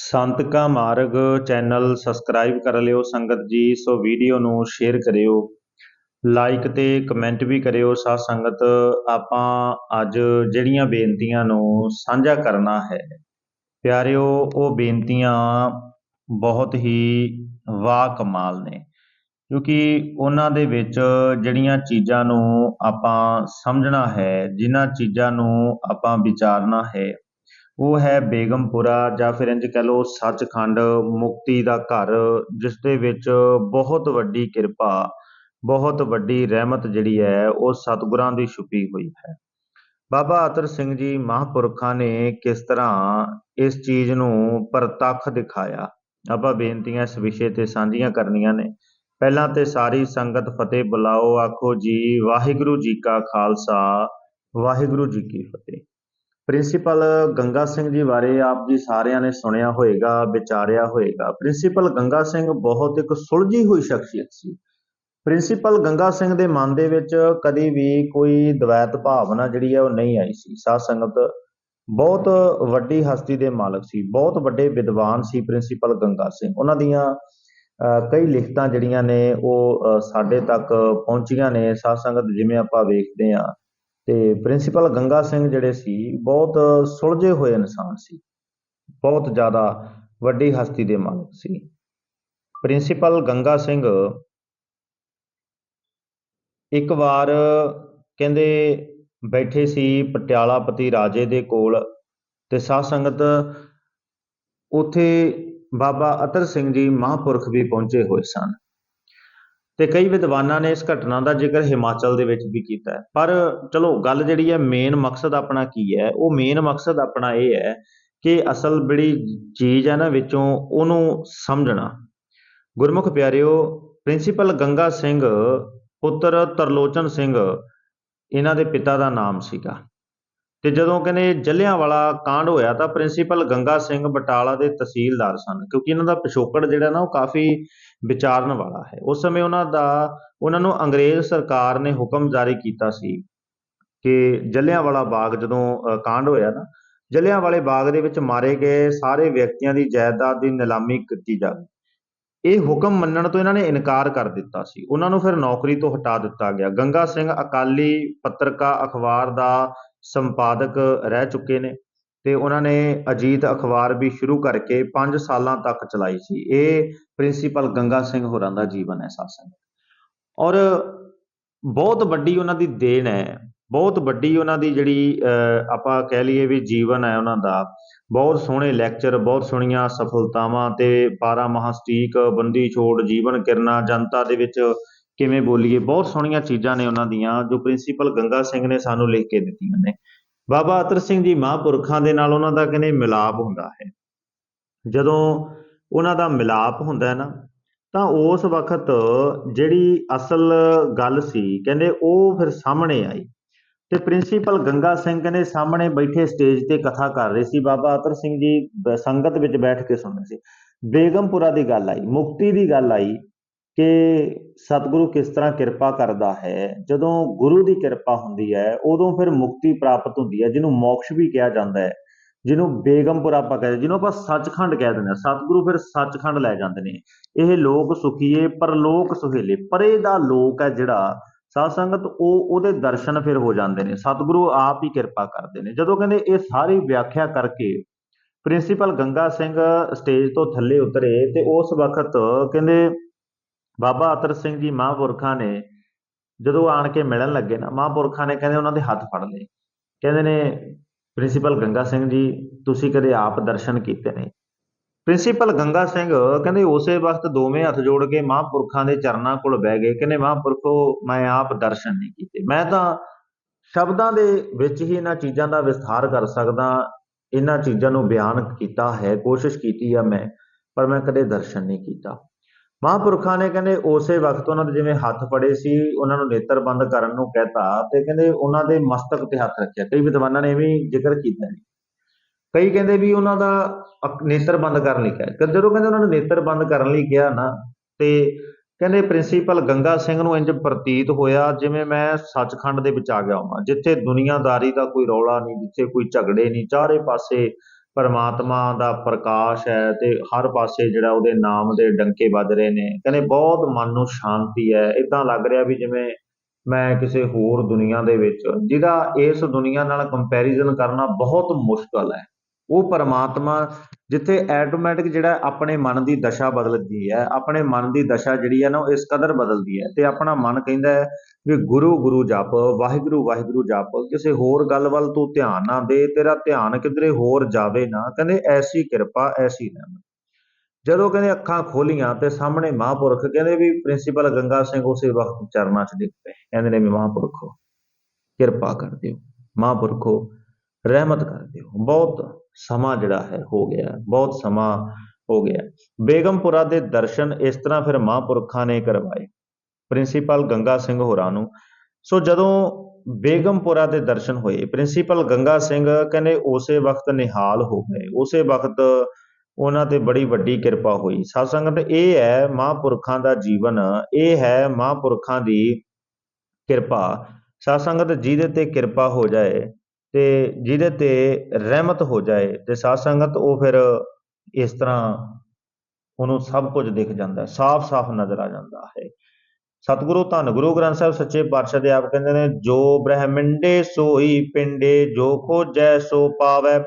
ਸੰਤ ਕਾ ਮਾਰਗ channel subscribe ਕਰ ਲਿਓ, ਸੰਗਤ ਜੀ, ਸੋ ਵੀਡੀਓ ਨੂੰ ਸ਼ੇਅਰ ਕਰਿਓ ਲਾਈਕ ਤੇ ਕਮੈਂਟ ਵੀ ਕਰਿਓ, ਸਾਧ ਸੰਗਤ, ਆਪਾਂ ਅੱਜ ਜਿਹੜੀਆਂ ਬੇਨਤੀਆਂ ਨੂੰ ਸਾਂਝਾ ਕਰਨਾ ਹੈ, ਪਿਆਰਿਓ, ਉਹ ਬੇਨਤੀਆਂ ਬਹੁਤ ਹੀ ਵਾ ਕਮਾਲ ਨੇ, ਕਿਉਂਕਿ ਉਹਨਾਂ ਦੇ ਵਿੱਚ ਜਿਹੜੀਆਂ ਚੀਜ਼ਾਂ ਨੂੰ ਆਪਾਂ ਸਮਝਣਾ ਹੈ, ਜਿਨ੍ਹਾਂ ਚੀਜ਼ਾਂ ਨੂੰ ਆਪਾਂ ਵਿਚਾਰਨਾ ਹੈ ਉਹ ਹੈ ਬੇਗਮਪੁਰਾ ਜਾਂ ਫਿਰ ਇੰਝ ਕਹਿ ਲਓ ਸੱਚਖੰਡ ਮੁਕਤੀ ਦਾ ਘਰ, ਜਿਸ ਦੇ ਵਿੱਚ ਬਹੁਤ ਵੱਡੀ ਕਿਰਪਾ, ਬਹੁਤ ਵੱਡੀ ਰਹਿਮਤ ਜਿਹੜੀ ਹੈ, ਉਹ ਸਤਿਗੁਰਾਂ ਦੀ ਛੁਪੀ ਹੋਈ ਹੈ। ਬਾਬਾ ਅਤਰ ਸਿੰਘ ਜੀ ਮਹਾਂਪੁਰਖਾਂ ਨੇ ਕਿਸ ਤਰ੍ਹਾਂ ਇਸ ਚੀਜ਼ ਨੂੰ ਪ੍ਰਤੱਖ ਦਿਖਾਇਆ? ਆਪਾਂ ਬੇਨਤੀਆਂ ਇਸ ਵਿਸ਼ੇ ਤੇ ਸਾਂਝੀਆਂ ਕਰਨੀਆਂ ਨੇ। ਪਹਿਲਾਂ ਤੇ ਸਾਰੀ ਸੰਗਤ ਫਤਿਹ ਬੁਲਾਓ, ਆਖੋ ਜੀ, ਵਾਹਿਗੁਰੂ ਜੀ ਕਾ ਖਾਲਸਾ, ਵਾਹਿਗੁਰੂ ਜੀ ਕੀ ਫਤਿਹ। ਪ੍ਰਿੰਸੀਪਲ ਗੰਗਾ ਸਿੰਘ ਜੀ ਬਾਰੇ ਆਪ ਜੀ ਸਾਰਿਆਂ ਨੇ ਸੁਣਿਆ ਹੋਵੇਗਾ ਵਿਚਾਰਿਆ ਹੋਵੇਗਾ ਪ੍ਰਿੰਸੀਪਲ ਗੰਗਾ ਸਿੰਘ ਬਹੁਤ ਇੱਕ ਸੁਲਝੀ ਹੋਈ ਸ਼ਖਸੀਅਤ ਸੀ। ਪ੍ਰਿੰਸੀਪਲ ਗੰਗਾ ਸਿੰਘ ਦੇ ਮਨ ਦੇ ਵਿੱਚ ਕਦੀ ਵੀ ਕੋਈ ਦਵੈਤ ਭਾਵਨਾ ਜਿਹੜੀ ਹੈ ਉਹ ਨਹੀਂ ਆਈ ਸੀ। ਸਾਧ ਸੰਗਤ ਬਹੁਤ ਵੱਡੀ ਹਸਤੀ ਦੇ ਮਾਲਕ ਸੀ, ਬਹੁਤ ਵੱਡੇ ਵਿਦਵਾਨ ਸੀ ਪ੍ਰਿੰਸੀਪਲ ਗੰਗਾ ਸਿੰਘ ਉਹਨਾਂ ਦੀਆਂ ਕਈ ਲਿਖਤਾਂ ਜਿਹੜੀਆਂ ਨੇ ਉਹ ਸਾਡੇ ਤੱਕ ਪਹੁੰਚੀਆਂ ਨੇ। ਸਾਧ ਸੰਗਤ ਜਿਵੇਂ ਆਪਾਂ ਵੇਖਦੇ ਹਾਂ ਤੇ ਪ੍ਰਿੰਸੀਪਲ ਗੰਗਾ ਸਿੰਘ ਜਿਹੜੇ ਸੀ, ਬਹੁਤ ਸੁਲਝੇ ਹੋਏ ਇਨਸਾਨ ਸੀ। ਬਹੁਤ ਜ਼ਿਆਦਾ ਵੱਡੀ ਹਸਤੀ ਦੇ ਮਾਲਕ ਸੀ। ਪ੍ਰਿੰਸੀਪਲ ਗੰਗਾ ਸਿੰਘ ਇੱਕ ਵਾਰ ਕਹਿੰਦੇ ਬੈਠੇ ਸੀ ਪਟਿਆਲਾਪਤੀ ਰਾਜੇ ਦੇ ਕੋਲ ਤੇ ਸਾਧ ਸੰਗਤ ਉੱਥੇ ਬਾਬਾ ਅਤਰ ਸਿੰਘ ਜੀ ਮਹਾਂਪੁਰਖ ਵੀ ਪਹੁੰਚੇ ਹੋਏ ਸਨ। ਤੇ ਕਈ ਵਿਦਵਾਨਾਂ ਨੇ ਇਸ ਘਟਨਾ ਦਾ ਜ਼ਿਕਰ ਹਿਮਾਚਲ ਦੇ ਵਿੱਚ ਵੀ ਕੀਤਾ ਹੈ। ਪਰ ਚਲੋ, ਗੱਲ ਜਿਹੜੀ ਹੈ ਮੇਨ ਮਕਸਦ ਆਪਣਾ ਕੀ ਹੈ? ਉਹ ਮੇਨ ਮਕਸਦ ਆਪਣਾ ਇਹ ਹੈ ਕਿ ਅਸਲ ਜਿਹੜੀ ਚੀਜ਼ ਹੈ ਨਾ, ਵਿੱਚੋਂ ਉਹਨੂੰ ਸਮਝਣਾ। ਗੁਰਮੁਖ ਪਿਆਰਿਓ, ਪ੍ਰਿੰਸੀਪਲ ਗੰਗਾ ਸਿੰਘ, ਪੁੱਤਰ ਤਰਲੋਚਨ ਸਿੰਘ, ਇਹਨਾਂ ਦੇ ਪਿਤਾ ਦਾ ਨਾਮ ਸੀਗਾ। ਤੇ ਜਦੋਂ ਕਹਿੰਦੇ ਜਲਿਆਂਵਾਲਾ ਕਾਂਡ ਹੋਇਆ ਤਾਂ ਪ੍ਰਿੰਸੀਪਲ ਗੰਗਾ ਸਿੰਘ ਬਟਾਲਾ ਦੇ ਤਹਿਸੀਲਦਾਰ ਸਨ ਕਿਉਂਕਿ ਇਹਨਾਂ ਦਾ ਪਿਛੋਕੜ ਜਿਹੜਾ ਨਾ ਉਹ ਕਾਫੀ ਵਿਚਾਰਨ ਵਾਲਾ ਹੈ। ਉਸ ਸਮੇਂ ਉਹਨਾਂ ਦਾ ਉਹਨਾਂ ਨੂੰ ਅੰਗਰੇਜ਼ ਸਰਕਾਰ ਨੇ ਹੁਕਮ ਜਾਰੀ ਕੀਤਾ ਸੀ ਕਿ ਜਲਿਆਂਵਾਲਾ ਬਾਗ ਜਦੋਂ ਅ, ਕਾਂਡ ਹੋਇਆ ਨਾ ਜਲਿਆਂਵਾਲੇ ਬਾਗ ਦੇ ਵਿੱਚ ਮਾਰੇ ਗਏ ਸਾਰੇ ਵਿਅਕਤੀਆਂ ਦੀ ਜਾਇਦਾਦ ਦੀ ਨਿਲਾਮੀ ਕੀਤੀ ਜਾਵੇ। ਇਹ ਹੁਕਮ ਮੰਨਣ ਤੋਂ ਇਹਨਾਂ ਨੇ ਇਨਕਾਰ ਕਰ ਦਿੱਤਾ ਸੀ। ਉਹਨਾਂ ਨੂੰ ਫਿਰ ਨੌਕਰੀ ਤੋਂ ਹਟਾ ਦਿੱਤਾ ਗਿਆ। ਗੰਗਾ ਸਿੰਘ ਅਕਾਲੀ ਪੱਤਰਕਾ ਅਖਬਾਰ ਦਾ ਸੰਪਾਦਕ ਰਹਿ ਚੁੱਕੇ ਨੇ ਤੇ ਉਹਨਾਂ ਨੇ ਅਜੀਤ ਅਖਬਾਰ ਵੀ ਸ਼ੁਰੂ ਕਰਕੇ 5 ਸਾਲਾਂ ਤੱਕ ਚਲਾਈ ਸੀ। ਇਹ ਪ੍ਰਿੰਸੀਪਲ ਗੰਗਾ ਸਿੰਘ ਹੋਰਾਂ ਦਾ ਜੀਵਨ ਹੈ ਸਾਸਨ ਔਰ ਬਹੁਤ ਵੱਡੀ ਉਹਨਾਂ ਦੀ ਦੇਣ ਹੈ। ਬਹੁਤ ਵੱਡੀ ਉਹਨਾਂ ਦੀ ਜਿਹੜੀ ਅਹ, ਆਪਾਂ ਕਹਿ ਲਈਏ ਵੀ ਜੀਵਨ ਹੈ ਉਹਨਾਂ ਦਾ। ਬਹੁਤ ਸੋਹਣੇ ਲੈਕਚਰ ਬਹੁਤ ਸੋਹਣੀਆਂ ਸਫਲਤਾਵਾਂ ਤੇ 12 ਮਹਾਸਟੀਕ ਬੰਦੀ ਛੋੜ ਜੀਵਨ ਕਿਰਨਾ ਜਨਤਾ ਦੇ ਵਿੱਚ ਕਿਵੇਂ ਬੋਲੀਏ, ਬਹੁਤ ਸੋਹਣੀਆਂ ਚੀਜ਼ਾਂ ਨੇ ਉਹਨਾਂ ਦੀਆਂ, ਜੋ ਪ੍ਰਿੰਸੀਪਲ ਗੰਗਾ ਸਿੰਘ ਨੇ ਸਾਨੂੰ ਲਿਖ ਕੇ ਦਿੱਤੀਆਂ ਨੇ। ਬਾਬਾ ਅਤਰ ਸਿੰਘ ਜੀ ਮਹਾਂਪੁਰਖਾਂ ਦੇ ਨਾਲ ਉਹਨਾਂ ਦਾ ਕਹਿੰਦੇ ਮਿਲਾਪ ਹੁੰਦਾ ਹੈ? ਜਦੋਂ ਉਹਨਾਂ ਦਾ ਮਿਲਾਪ ਹੁੰਦਾ ਹੈ ਨਾ, ਤਾਂ ਉਸ ਵਕਤ ਜਿਹੜੀ ਅਸਲ ਗੱਲ ਸੀ, ਕਹਿੰਦੇ ਉਹ ਫਿਰ ਸਾਹਮਣੇ ਆਈ। ਤੇ ਪ੍ਰਿੰਸੀਪਲ ਗੰਗਾ ਸਿੰਘ ਕਹਿੰਦੇ ਸਾਹਮਣੇ ਬੈਠੇ ਸਟੇਜ ਤੇ ਕਥਾ ਕਰ ਰਹੇ ਸੀ। ਬਾਬਾ ਅਤਰ ਸਿੰਘ ਜੀ ਸੰਗਤ ਵਿੱਚ ਬੈਠ ਕੇ ਸੁਣ ਰਹੇ ਸੀ। ਬੇਗਮਪੁਰਾ ਦੀ ਗੱਲ ਆਈ, ਮੁਕਤੀ ਦੀ ਗੱਲ ਆਈ ਕਿ ਸਤਿਗੁਰੂ ਕਿਸ ਤਰ੍ਹਾਂ ਕਿਰਪਾ ਕਰਦਾ ਹੈ, ਜਦੋਂ ਗੁਰੂ ਦੀ ਕਿਰਪਾ ਹੁੰਦੀ ਹੈ, ਉਦੋਂ ਫਿਰ ਮੁਕਤੀ ਪ੍ਰਾਪਤ ਹੁੰਦੀ ਹੈ, ਜਿਹਨੂੰ ਮੋਕਸ਼ ਵੀ ਕਿਹਾ ਜਾਂਦਾ ਹੈ, ਜਿਹਨੂੰ ਬੇਗਮਪੁਰ ਆਪਾਂ ਕਹਿੰਦੇ ਜਿਹਨੂੰ ਆਪਾਂ ਸੱਚਖੰਡ ਕਹਿ ਦਿੰਦੇ ਹਾਂ, ਸਤਿਗੁਰੂ ਫਿਰ ਸੱਚਖੰਡ ਲੈ ਜਾਂਦੇ ਨੇ। ਇਹ ਲੋਕ ਸੁਖੀਏ, ਪਰਲੋਕ ਸੁਹੇਲੇ, ਪਰੇ ਦਾ ਲੋਕ ਹੈ ਜਿਹੜਾ, ਸਾਧ ਸੰਗਤ ਉਹ ਉਹਦੇ ਦਰਸ਼ਨ ਫਿਰ ਹੋ ਜਾਂਦੇ ਨੇ, ਸਤਿਗੁਰੂ ਆਪ ਹੀ ਕਿਰਪਾ ਕਰਦੇ ਨੇ। ਜਦੋਂ ਕਹਿੰਦੇ ਇਹ ਸਾਰੀ ਵਿਆਖਿਆ ਕਰਕੇ ਪ੍ਰਿੰਸੀਪਲ ਗੰਗਾ ਸਿੰਘ ਸਟੇਜ ਤੋਂ ਥੱਲੇ ਉਤਰੇ ਤੇ ਉਸ ਵਕਤ ਕਹਿੰਦੇ ਬਾਬਾ ਅਤਰ ਸਿੰਘ ਜੀ ਮਹਾਂਪੁਰਖਾਂ ਨੇ ਜਦੋਂ ਆਣ ਕੇ ਮਿਲਣ ਲੱਗੇ ਨਾ, ਮਹਾਂਪੁਰਖਾਂ ਨੇ ਕਹਿੰਦੇ ਉਹਨਾਂ ਦੇ ਹੱਥ ਫੜ ਲਏ। ਕਹਿੰਦੇ ਨੇ ਪ੍ਰਿੰਸੀਪਲ ਗੰਗਾ ਸਿੰਘ ਜੀ, ਤੁਸੀਂ ਕਦੇ ਆਪ ਦਰਸ਼ਨ ਕੀਤੇ ਨੇ? ਪ੍ਰਿੰਸੀਪਲ ਗੰਗਾ ਸਿੰਘ ਕਹਿੰਦੇ, ਉਸੇ ਵਕਤ ਦੋਵੇਂ ਹੱਥ ਜੋੜ ਕੇ ਮਹਾਂਪੁਰਖਾਂ ਦੇ ਚਰਨਾਂ ਕੋਲ ਬਹਿ ਗਏ। ਕਹਿੰਦੇ, ਮਹਾਂਪੁਰਖੋ, ਮੈਂ ਆਪ ਦਰਸ਼ਨ ਨਹੀਂ ਕੀਤੇ। ਮੈਂ ਤਾਂ ਸ਼ਬਦਾਂ ਦੇ ਵਿੱਚ ਹੀ ਇਹਨਾਂ ਚੀਜ਼ਾਂ ਦਾ ਵਿਸਥਾਰ ਕਰ ਸਕਦਾ, ਇਹਨਾਂ ਚੀਜ਼ਾਂ ਨੂੰ ਬਿਆਨ ਕੀਤਾ ਹੈ, ਕੋਸ਼ਿਸ਼ ਕੀਤੀ ਆ ਮੈਂ, ਪਰ ਮੈਂ ਕਦੇ ਦਰਸ਼ਨ ਨਹੀਂ ਕੀਤਾ। ਮਹਾਂਪੁਰਖਾਂ ਨੇ ਕਹਿੰਦੇ ਉਸੇ ਵਕਤ ਉਹਨਾਂ ਦੇ ਜਿਵੇਂ ਹੱਥ ਫੜੇ ਸੀ, ਉਹਨਾਂ ਨੂੰ ਨੇਤਰ ਬੰਦ ਕਰਨ ਨੂੰ ਕਹਿਤਾ ਤੇ ਕਹਿੰਦੇ ਉਹਨਾਂ ਦੇ ਮਸਤਕ ਤੇ ਹੱਥ ਰੱਖਿਆ। ਕਈ ਵਿਦਵਾਨਾਂ ਨੇ ਵੀ ਜ਼ਿਕਰ ਕੀਤਾ ਹੈ ਕਈ ਕਹਿੰਦੇ ਵੀ ਉਹਨਾਂ ਦਾ ਨੇਤਰ ਬੰਦ ਕਰਨ ਲਈ ਕਿਹਾ। ਜਦੋਂ ਕਹਿੰਦੇ ਉਹਨਾਂ ਨੂੰ ਨੇਤਰ ਬੰਦ ਕਰਨ ਲਈ ਕਿਹਾ ਨਾ, ਤੇ ਕਹਿੰਦੇ ਪ੍ਰਿੰਸੀਪਲ ਗੰਗਾ ਸਿੰਘ ਨੂੰ ਇੰਜ ਪ੍ਰਤੀਤ ਹੋਇਆ ਜਿਵੇਂ ਮੈਂ ਸੱਚਖੰਡ ਦੇ ਵਿੱਚ ਆ ਗਿਆ ਹਾਂ ਜਿੱਥੇ ਦੁਨੀਆਦਾਰੀ ਦਾ ਕੋਈ ਰੌਲਾ ਨਹੀਂ, ਜਿੱਥੇ ਕੋਈ ਝਗੜੇ ਨਹੀਂ, ਚਾਰੇ ਪਾਸੇ ਪਰਮਾਤਮਾ ਦਾ ਪ੍ਰਕਾਸ਼ ਹੈ ਤੇ ਹਰ ਪਾਸੇ ਜਿਹੜਾ ਉਹਦੇ ਨਾਮ ਦੇ ਡੰਕੇ ਵੱਜ ਰਹੇ ਨੇ। ਕਹਿੰਦੇ ਬਹੁਤ ਮਨ ਨੂੰ ਸ਼ਾਂਤੀ ਹੈ। ਇਦਾਂ ਲੱਗ ਰਿਹਾ ਵੀ ਜਿਵੇਂ ਮੈਂ ਕਿਸੇ ਹੋਰ ਦੁਨੀਆ ਦੇ ਵਿੱਚ, ਜਿਹਦਾ ਇਸ ਦੁਨੀਆ ਨਾਲ ਕੰਪੈਰੀਜ਼ਨ ਕਰਨਾ ਬਹੁਤ ਮੁਸ਼ਕਲ ਹੈ। ਉਹ ਪਰਮਾਤਮਾ ਜਿੱਥੇ ਐਟੋਮੈਟਿਕ ਜਿਹੜਾ ਆਪਣੇ ਮਨ ਦੀ ਦਸ਼ਾ ਬਦਲਦੀ ਹੈ, ਆਪਣੇ ਮਨ ਦੀ ਦਸ਼ਾ ਜਿਹੜੀ ਹੈ ਨਾ ਉਹ ਇਸ ਕਦਰ ਬਦਲਦੀ ਹੈ ਤੇ ਆਪਣਾ ਮਨ ਕਹਿੰਦਾ ਹੈ ਵੀ ਗੁਰੂ ਗੁਰੂ ਜਪ, ਵਾਹਿਗੁਰੂ ਵਾਹਿਗੁਰੂ ਜਪ, ਕਿਸੇ ਹੋਰ ਗੱਲ ਵੱਲ ਤੂੰ ਧਿਆਨ ਨਾ ਦੇ, ਤੇਰਾ ਧਿਆਨ ਕਿਧਰੇ ਹੋਰ ਜਾਵੇ ਨਾ। ਕਹਿੰਦੇ ਐਸੀ ਕਿਰਪਾ, ਐਸੀ ਰਹਿਮਤ। ਜਦੋਂ ਕਹਿੰਦੇ ਅੱਖਾਂ ਖੋਲੀਆਂ ਤੇ ਸਾਹਮਣੇ ਮਹਾਂਪੁਰਖ ਕਹਿੰਦੇ ਵੀ ਪ੍ਰਿੰਸੀਪਲ ਗੰਗਾ ਸਿੰਘ ਉਸੇ ਵਕਤ ਚਰਨਾਂ 'ਚ ਡਿੱਗ ਪਏ। ਕਹਿੰਦੇ ਨੇ ਵੀ ਮਹਾਂਪੁਰਖੋ, ਕਿਰਪਾ ਕਰ ਦਿਓ। ਮਹਾਂਪੁਰਖੋ, ਰਹਿਮਤ ਕਰ ਦਿਓ। ਬਹੁਤ ਸਮਾਂ ਜਿਹੜਾ ਹੈ, ਹੋ ਗਿਆ ਬਹੁਤ ਸਮਾਂ ਹੋ ਗਿਆ ਬੇਗਮਪੁਰਾ ਦੇ ਦਰਸ਼ਨ ਇਸ ਤਰ੍ਹਾਂ ਫਿਰ ਮਹਾਂਪੁਰਖਾਂ ਨੇ ਕਰਵਾਏ, ਪ੍ਰਿੰਸੀਪਲ ਗੰਗਾ ਸਿੰਘ ਹੋਰਾਂ ਨੂੰ। ਸੋ ਜਦੋਂ ਬੇਗਮਪੁਰਾ ਦੇ ਦਰਸ਼ਨ ਹੋਏ, ਪ੍ਰਿੰਸੀਪਲ ਗੰਗਾ ਸਿੰਘ ਕਹਿੰਦੇ ਉਸੇ ਵਕਤ ਨਿਹਾਲ ਹੋ ਗਏ, ਉਸੇ ਵਕਤ ਉਹਨਾਂ ਤੇ ਬੜੀ ਵੱਡੀ ਕਿਰਪਾ ਹੋਈ। ਸਾਧ ਸੰਗਤ ਇਹ ਹੈ ਮਹਾਂਪੁਰਖਾਂ ਦਾ ਜੀਵਨ, ਇਹ ਹੈ ਮਹਾਂਪੁਰਖਾਂ ਦੀ ਕਿਰਪਾ। ਸਾਧ ਸੰਗਤ ਜਿਹਦੇ ਤੇ ਕਿਰਪਾ ਹੋ ਜਾਏ ਤੇ ਜਿਹਦੇ ਤੇ ਰਹਿਮਤ ਹੋ ਜਾਏ ਤੇ ਸਾਧ ਸੰਗਤ ਉਹ ਫਿਰ ਇਸ ਤਰ੍ਹਾਂ ਉਹਨੂੰ ਸਭ ਕੁਝ ਦਿਖ ਜਾਂਦਾ, ਸਾਫ਼-ਸਾਫ਼ ਨਜ਼ਰ ਆ ਜਾਂਦਾ ਹੈ। ਸਤਿਗੁਰੂ, ਧੰਨ ਗੁਰੂ ਗ੍ਰੰਥ ਸਾਹਿਬ ਸੱਚੇ ਪਾਤਸ਼ਾਹ ਦੇ ਆਪ ਕਹਿੰਦੇ ਨੇ, ਜੋ ਬ੍ਰਹਮੰਡੇ ਸੋਈ ਪਿੰਡੇ, ਜੋ ਖੋਜੈ ਸੋ ਪਾਵੈ।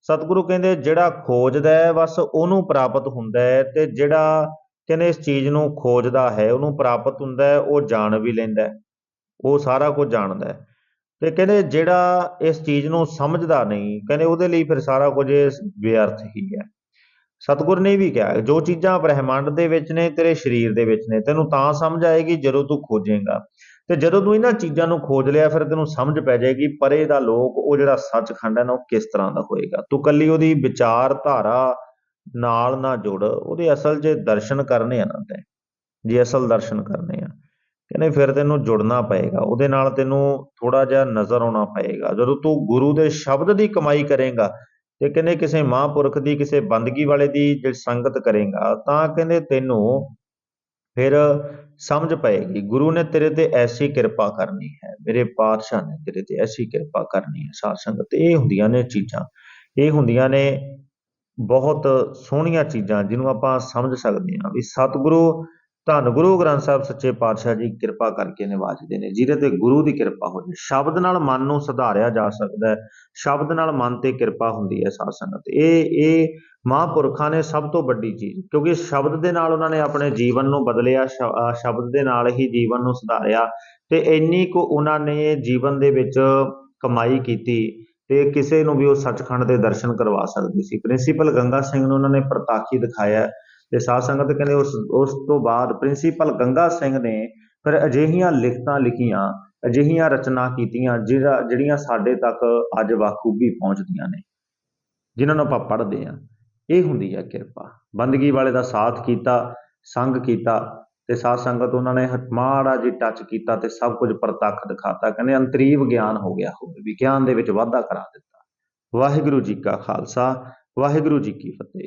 ਸਤਿਗੁਰੂ ਕਹਿੰਦੇ, ਜਿਹੜਾ ਖੋਜਦਾ ਹੈ, ਬਸ ਉਹਨੂੰ ਪ੍ਰਾਪਤ ਹੁੰਦਾ ਹੈ ਤੇ ਜਿਹੜਾ ਕਹਿੰਦੇ ਇਸ ਚੀਜ਼ ਨੂੰ ਖੋਜਦਾ ਹੈ, ਉਹਨੂੰ ਪ੍ਰਾਪਤ ਹੁੰਦਾ ਹੈ, ਉਹ ਜਾਣ ਵੀ ਲੈਂਦਾ ਉਹ ਸਾਰਾ ਕੁਝ ਜਾਣਦਾ ਹੈ। ਤੇ ਕਹਿੰਦੇ ਜਿਹੜਾ ਇਸ ਚੀਜ਼ ਨੂੰ ਸਮਝਦਾ ਨਹੀਂ, ਕਹਿੰਦੇ ਉਹਦੇ ਲਈ ਫਿਰ ਸਾਰਾ ਕੁਝ ਵਿਅਰਥ ਹੀ ਹੈ। ਸਤਿਗੁਰ ਨੇ ਵੀ ਕਿਹਾ, ਜੋ ਚੀਜ਼ਾਂ ਬ੍ਰਹਿਮੰਡ ਦੇ ਵਿੱਚ ਨੇ, ਤੇਰੇ ਸਰੀਰ ਦੇ ਵਿੱਚ ਨੇ, ਤੈਨੂੰ ਤਾਂ ਸਮਝ ਆਏਗੀ ਜਦੋਂ ਤੂੰ ਖੋਜੇਗਾ। ਤੇ ਜਦੋਂ ਤੂੰ ਇਹਨਾਂ ਚੀਜ਼ਾਂ ਨੂੰ ਖੋਜ ਲਿਆ, ਫਿਰ ਤੈਨੂੰ ਸਮਝ ਪੈ ਜਾਏਗੀ ਪਰੇ ਦਾ ਲੋਕ, ਉਹ ਜਿਹੜਾ ਸੱਚਖੰਡ ਹੈ ਨਾ, ਉਹ ਕਿਸ ਤਰ੍ਹਾਂ ਦਾ ਹੋਏਗਾ। ਤੂੰ ਕੱਲੀ ਉਹਦੀ ਵਿਚਾਰਧਾਰਾ ਨਾਲ ਨਾ ਜੁੜ, ਉਹਦੇ ਅਸਲ 'ਚ ਦਰਸ਼ਨ ਕਰਨੇ ਆ ਨਾ ਤੈਂ। ਜੇ ਅਸਲ ਦਰਸ਼ਨ ਕਰਨੇ ਆ। ਕਹਿੰਦੇ ਫਿਰ ਤੈਨੂੰ ਜੁੜਨਾ ਪਏਗਾ, ਉਹਦੇ ਨਾਲ ਤੈਨੂੰ ਥੋੜਾ ਜਿਹਾ ਨਜ਼ਰ ਆਉਣਾ ਪਏਗਾ। ਜਦੋਂ ਤੂੰ ਗੁਰੂ ਦੇ ਸ਼ਬਦ ਦੀ ਕਮਾਈ ਕਰੇਗਾ ਤੇ ਕਹਿੰਦੇ ਕਿਸੇ ਮਹਾਂਪੁਰਖ ਦੀ, ਕਿਸੇ ਬੰਦਗੀ ਵਾਲੇ ਦੀ ਜੇ ਸੰਗਤ ਕਰੇਗਾ, ਤਾਂ ਕਹਿੰਦੇ ਤੈਨੂੰ ਫਿਰ ਸਮਝ ਪਏਗੀ, ਗੁਰੂ ਨੇ ਤੇਰੇ ਤੇ ਐਸੀ ਕਿਰਪਾ ਕਰਨੀ ਹੈ, ਮੇਰੇ ਪਾਤਸ਼ਾਹ ਨੇ ਤੇਰੇ ਤੇ ਐਸੀ ਕਿਰਪਾ ਕਰਨੀ ਹੈ, ਸਾਧ ਸੰਗਤ, ਇਹ ਹੁੰਦੀਆਂ ਨੇ ਚੀਜ਼ਾਂ, ਇਹ ਹੁੰਦੀਆਂ ਨੇ ਬਹੁਤ ਸੋਹਣੀਆਂ ਚੀਜ਼ਾਂ, ਜਿਹਨੂੰ ਆਪਾਂ ਸਮਝ ਸਕਦੇ ਹਾਂ ਵੀ ਸਤਿਗੁਰੂ ਧੰਨ ਗੁਰੂ ਗ੍ਰੰਥ ਸਾਹਿਬ ਸੱਚੇ ਪਾਤਸ਼ਾਹ ਜੀ, ਕਿਰਪਾ ਕਰਕੇ ਨਿਵਾਜਦੇ ਨੇ। ਜਿਹਦੇ ਤੇ ਗੁਰੂ ਦੀ ਕਿਰਪਾ ਹੋ। ਜਾਏ ਸ਼ਬਦ ਨਾਲ ਮਨ ਨੂੰ ਸੁਧਾਰਿਆ ਜਾ ਸਕਦਾ ਹੈ। ਸ਼ਬਦ ਨਾਲ ਮਨ ਤੇ ਕਿਰਪਾ ਹੁੰਦੀ ਹੈ ਸਾਧ ਸੰਗਤ। ਇਹ ਇਹ ਮਹਾਂਪੁਰਖਾਂ ਨੇ ਸਭ ਤੋਂ ਵੱਡੀ ਚੀਜ਼। ਕਿਉਂਕਿ ਸ਼ਬਦ ਦੇ ਨਾਲ ਉਹਨਾਂ ਨੇ ਆਪਣੇ ਜੀਵਨ ਨੂੰ ਬਦਲਿਆ, ਸ਼- ਸ਼ਬਦ ਦੇ ਨਾਲ ਹੀ ਜੀਵਨ ਨੂੰ ਸੁਧਾਰਿਆ। ਤੇ ਇੰਨੀ ਕੁ ਉਹਨਾਂ ਨੇ ਜੀਵਨ ਦੇ ਵਿੱਚ ਕਮਾਈ ਕੀਤੀ ਤੇ ਕਿਸੇ ਨੂੰ ਵੀ ਉਹ ਸੱਚਖੰਡ ਦੇ ਦਰਸ਼ਨ ਕਰਵਾ ਸਕਦੀ ਸੀ। ਪ੍ਰਿੰਸੀਪਲ ਗੰਗਾ ਸਿੰਘ ਨੂੰ ਉਹਨਾਂ ਨੇ ਪ੍ਰਤਾਖੀ ਦਿਖਾਇਆ। ਤੇ ਸਾਧ ਸੰਗਤ ਕਹਿੰਦੇ ਉਸ ਉਸ ਤੋਂ ਬਾਅਦ ਪ੍ਰਿੰਸੀਪਲ ਗੰਗਾ ਸਿੰਘ ਨੇ ਫਿਰ ਅਜਿਹੀਆਂ ਲਿਖਤਾਂ ਲਿਖੀਆਂ, ਅਜਿਹੀਆਂ ਰਚਨਾ ਕੀਤੀਆਂ ਜਿਹੜਾ, ਜਿਹੜੀਆਂ ਸਾਡੇ ਤੱਕ ਅੱਜ ਬਾਖੂਬੀ ਪਹੁੰਚਦੀਆਂ ਨੇ, ਜਿਨ੍ਹਾਂ ਨੂੰ ਆਪਾਂ ਪੜ੍ਹਦੇ ਹਾਂ। ਇਹ ਹੁੰਦੀ ਹੈ ਕਿਰਪਾ। ਬੰਦਗੀ ਵਾਲੇ ਦਾ ਸਾਥ ਕੀਤਾ, ਸੰਗ ਕੀਤਾ ਤੇ ਸਾਧ ਸੰਗਤ ਉਹਨਾਂ ਨੇ ਮਾੜਾ ਜੀ ਟੱਚ ਕੀਤਾ ਤੇ ਸਭ ਕੁਝ ਪ੍ਰਤੱਖ ਦਿਖਾਤਾ। ਕਹਿੰਦੇ ਅੰਤਰੀਵ ਗਿਆਨ ਹੋ ਗਿਆ ਹੋਵੇ, ਵਿਗਿਆਨ ਦੇ ਵਿੱਚ ਵਾਧਾ ਕਰਾ ਦਿੱਤਾ। ਵਾਹਿਗੁਰੂ ਜੀ ਕਾ ਖਾਲਸਾ, ਵਾਹਿਗੁਰੂ ਜੀ ਕੀ ਫਤਿਹ।